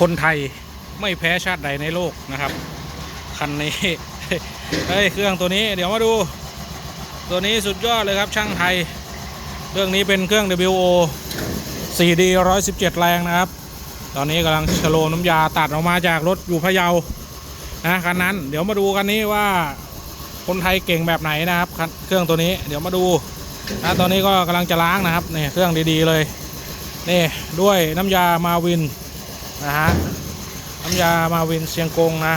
คนไทยไม่แพ้ชาติใดในโลกนะครับ คันนี้เฮ้ยเครื่องตัวนี้เดี๋ยวมาดู ตัวนี้สุดยอดเลยครับช่างไทย เครื่องนี้เป็นเครื่อง WO 4D 117 แรงนะครับ ตอนนี้กำลังชะโลน้ำยาตัดออกมาจากรถอยู่พะเยานะคันนั้นเดี๋ยวมาดูกันนี้ว่าคนไทยเก่งแบบไหนนะครับ เครื่องตัวนี้เดี๋ยวมาดูนะตอนนี้ก็กำลังจะล้างนะครับนี่เครื่องดีๆเลยนี่ด้วยน้ำยามาวิน นะฮะน้ำยามาวินเชียงกงนะ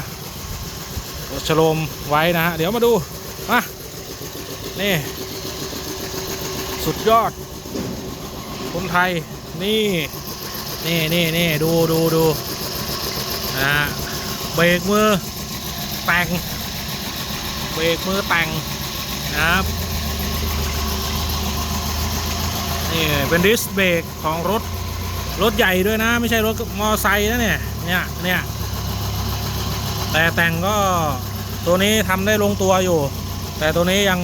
ชโลมไว้นะฮะเดี๋ยวมาดูมานี่ สุดยอด คนไทย นี่นี่นี่นี่ดูดูดูนะฮะเบรกมือแต่งเบรกมือแต่งนะครับนี่เป็นดิสเบรกของรถ รถใหญ่ด้วยนะ ไม่ใช่รถมอไซค์นะเนี่ย เนี่ยเนี่ยแต่แต่งก็ตัวนี้ทำได้ลงตัวอยู่ แต่ตัวนี้ยัง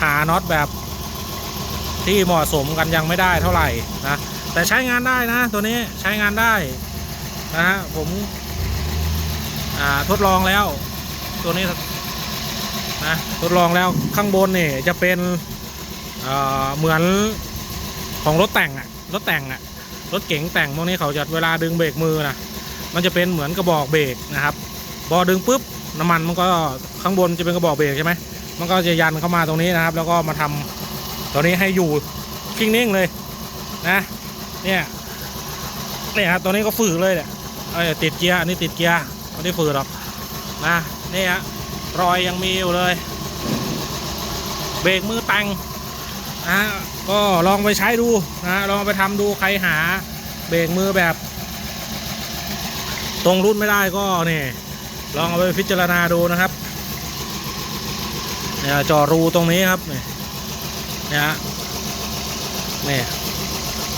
หาน็อตแบบที่เหมาะสมกันยังไม่ได้เท่าไหร่นะแต่ใช้งานได้นะ ตัวนี้ใช้งานได้นะฮะผมทดลองแล้ว ตัวนี้นะทดลองแล้วข้างบนนี่จะเป็นเเหมือนของรถแต่งอะรถแต่งอะ รถเก๋งแต่งพวกนี้เขาจะเวลาดึงเบรกมือนะมันจะเป็นเหมือนกระบอกเบรกนะครับพอดึงปุ๊บน้ำมันมันก็ข้างบนจะเป็นกระบอกเบรกใช่ไหมมันก็จะยันเข้ามาตรงนี้นะครับ แล้วก็มาทำตัวนี้ให้อยู่กิ้งนิ่งเลยนะ เนี่ยเนี่ยครับตัวนี้ก็ฝืดเลยเนี่ยเอ้ยติดเกียร์อันนี้ติดเกียร์ไม่ได้ฝืดหรอกนะนี่ฮะรอยยังมีอยู่เลย เบรกมือแต่ง นะก็ลองไปใช้ดูนะลองไปทำดูใครหาเบรกมือแบบ ตรงรุ่นไม่ได้ก็นี่ลองเอาไปพิจารณาดูนะครับเนี่ยจอรูตรงนี้ครับนี่เนี่ยฮะนี่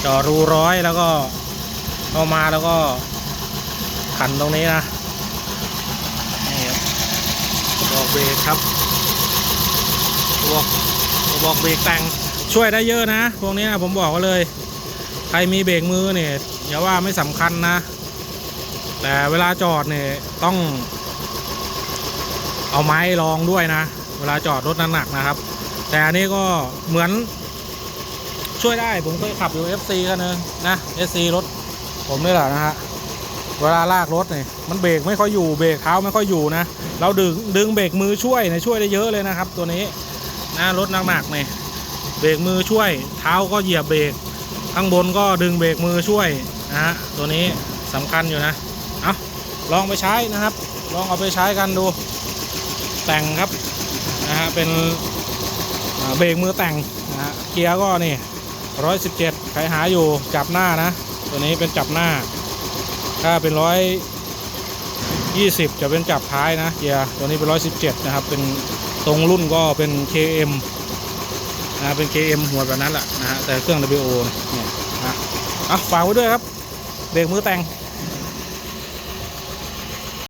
จอรูร้อยแล้วก็เข้ามาแล้วก็ขันตรงนี้นะนี่ครับบอกเบรกครับบอกบอกเบรกแต่ง ช่วยได้เยอะนะพวกนี้นะผมบอกเลย ใครมีเบรกมือเนี่ยอย่าว่าไม่สำคัญนะ แต่เวลาจอดเนี่ยต้อง เอาไม้รองด้วยนะ เวลาจอดรถหนักนะครับ แต่อันนี้ก็เหมือนช่วยได้ผมเคยขับอยู่ FC คันนึงนะ FC รถผมนี่แหละนะฮะเวลาลากรถเนี่ยมันเบรกไม่ค่อยอยู่เบรกเท้าไม่ค่อยอยู่นะ เราดึงดึงเบรกมือช่วยนี่ยช่วยได้เยอะเลยนะครับ ตัวนี้นะรถหนักๆเนี่ย เบรกมือช่วย เท้าก็เหยียบเบรกข้างบนก็ดึงเบรกมือช่วยนะฮะตัวนี้สำคัญอยู่นะเอาลองไปใช้นะครับ ลองเอาไปใช้กันดู แต่งครับนะฮะเป็นเบรกมือแต่งนะฮะเกียร์ก็นี่ร้อยสิบเจ็ดใครหาอยู่จับหน้านะ ตัวนี้เป็นจับหน้า ถ้าเป็นร้อยยี่สิบจะเป็นจับท้ายนะเกียร์ตัวนี้เป็นร้อยสิบเจ็ดนะครับเป็นตรงรุ่นก็เป็น KM นะเป็น KM หัวแบบนั้นแหละนะฮะแต่เครื่อง WO เนี่ยนะอะฝากไว้ด้วยครับเบรกมือแต่ง